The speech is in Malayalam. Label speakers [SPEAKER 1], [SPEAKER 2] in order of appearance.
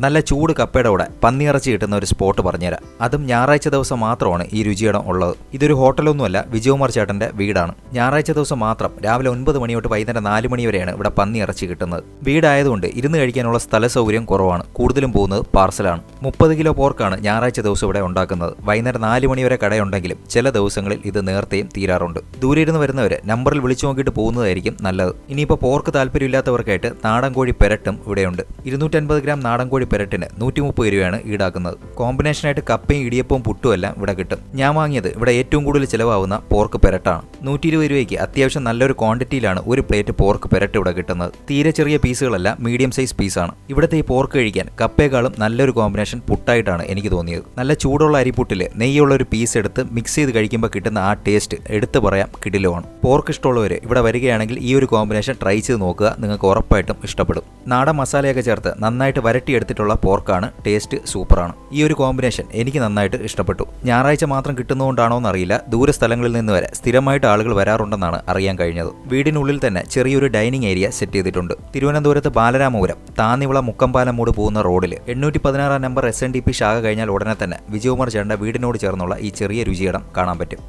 [SPEAKER 1] നല്ല ചൂട് കപ്പയുടെ കൂടെ പന്നിയിറച്ചി കിട്ടുന്ന ഒരു സ്പോട്ട് പറഞ്ഞുതരാം. അതും ഞായറാഴ്ച ദിവസം മാത്രമാണ് ഈ രുചിയിടം ഉള്ളത്. ഇതൊരു ഹോട്ടലൊന്നുമല്ല വിജയകുമാർ ചേട്ടന്റെ വീടാണ്. ഞായറാഴ്ച ദിവസം മാത്രം രാവിലെ ഒൻപത് മണി തൊട്ട് വൈകുന്നേരം നാല് മണി വരെയാണ് ഇവിടെ പന്നി ഇറച്ചി കിട്ടുന്നത്. വീടായതുകൊണ്ട് ഇരുന്ന് കഴിക്കാനുള്ള സ്ഥല സൗകര്യം കുറവാണ്. കൂടുതലും പോകുന്നത് പാർസലാണ്. മുപ്പത് കിലോ പോർക്കാണ് ഞായറാഴ്ച ദിവസം ഇവിടെ ഉണ്ടാക്കുന്നത്. വൈകുന്നേരം നാല് മണി വരെ കടയുണ്ടെങ്കിലും ചില ദിവസങ്ങളിൽ ഇത് നേരത്തെയും തീരാറുണ്ട്. ദൂരെ ഇരുന്ന് വരുന്നവര് നമ്പറിൽ വിളിച്ചു നോക്കിയിട്ട് പോകുന്നതായിരിക്കും നല്ലത്. ഇനിയിപ്പോൾ പോർക്ക് താല്പര്യമില്ലാത്തവർക്കായിട്ട് നാടൻ കോഴി പെരട്ടും ഇവിടെയുണ്ട്. ഇരുന്നൂറ്റൻപത് ഗ്രാം നാടൻ കോഴി പെരട്ടിന് നൂറ്റി മുപ്പത് രൂപയാണ് ഈടാക്കുന്നത്. കോമ്പിനേഷനായിട്ട് കപ്പയും ഇടിയപ്പവും പുട്ടും എല്ലാം ഇവിടെ കിട്ടും. ഞാൻ വാങ്ങിയത് ഇവിടെ ഏറ്റവും കൂടുതൽ ചിലവാകുന്ന പോർക്ക് പെരട്ടാണ്. നൂറ്റി ഇരുപത് രൂപയ്ക്ക് അത്യാവശ്യം നല്ലൊരു ക്വാണ്ടിറ്റിയിലാണ് ഒരു പ്ലേറ്റ് പോർക്ക് പെരട്ട് ഇവിടെ കിട്ടുന്നത്. തീരെ ചെറിയ പീസുകളല്ല മീഡിയം സൈസ് പീസാണ് ഇവിടുത്തെ ഈ പോർക്ക് കഴിക്കാൻ കപ്പയേക്കാളും നല്ലൊരു കോമ്പിനേഷൻ പുട്ടായിട്ടാണ് എനിക്ക് തോന്നിയത്. നല്ല ചൂടുള്ള അരിപ്പുട്ടിൽ നെയ്യുള്ള ഒരു പീസ് എടുത്ത് മിക്സ് ചെയ്ത് കഴിക്കുമ്പോൾ കിട്ടുന്ന ആ ടേസ്റ്റ് എടുത്തു പറയാം കിടിലുമാണ്. പോർക്ക് ഇഷ്ടമുള്ളവർ ഇവിടെ വരികയാണെങ്കിൽ ഈ ഒരു കോമ്പിനേഷൻ ട്രൈ ചെയ്ത് നോക്കുക. നിങ്ങൾക്ക് ഉറപ്പായിട്ടും ഇഷ്ടപ്പെടും. നാടൻ മസാലയൊക്കെ ചേർത്ത് നന്നായിട്ട് വരട്ടിയെടുത്തിട്ടുള്ള പോർക്കാണ് ടേസ്റ്റ് സൂപ്പറാണ്. ഈ ഒരു കോമ്പിനേഷൻ എനിക്ക് നന്നായിട്ട് ഇഷ്ടപ്പെട്ടു. ഞായറാഴ്ച മാത്രം കിട്ടുന്നതുകൊണ്ടാണോ എന്നറിയില്ല. ദൂര സ്ഥലങ്ങളിൽ നിന്ന് വരെ സ്ഥിരമായിട്ട് ആളുകൾ വരാറുണ്ടെന്നാണ് അറിയാൻ കഴിഞ്ഞത്. വീടിനുള്ളിൽ തന്നെ ചെറിയൊരു ഡൈനിങ് ഏരിയ സെറ്റ് ചെയ്തിട്ടുണ്ട്. തിരുവനന്തപുരത്ത് ബാലരാമപുരം താന്നിവിള മുക്കമ്പാലമൂട് പോകുന്ന റോഡിൽ എണ്ണൂറ്റി പതിനാറാം number S N D P ശാഖ കഴിഞ്ഞാൽ ഉടനെ തന്നെ വിജയകുമാർ ചേട്ടന്റെ വീടിനോട് ചേർന്നുള്ള ഈ ചെറിയ രുചിയിടം കാണാൻ പറ്റും.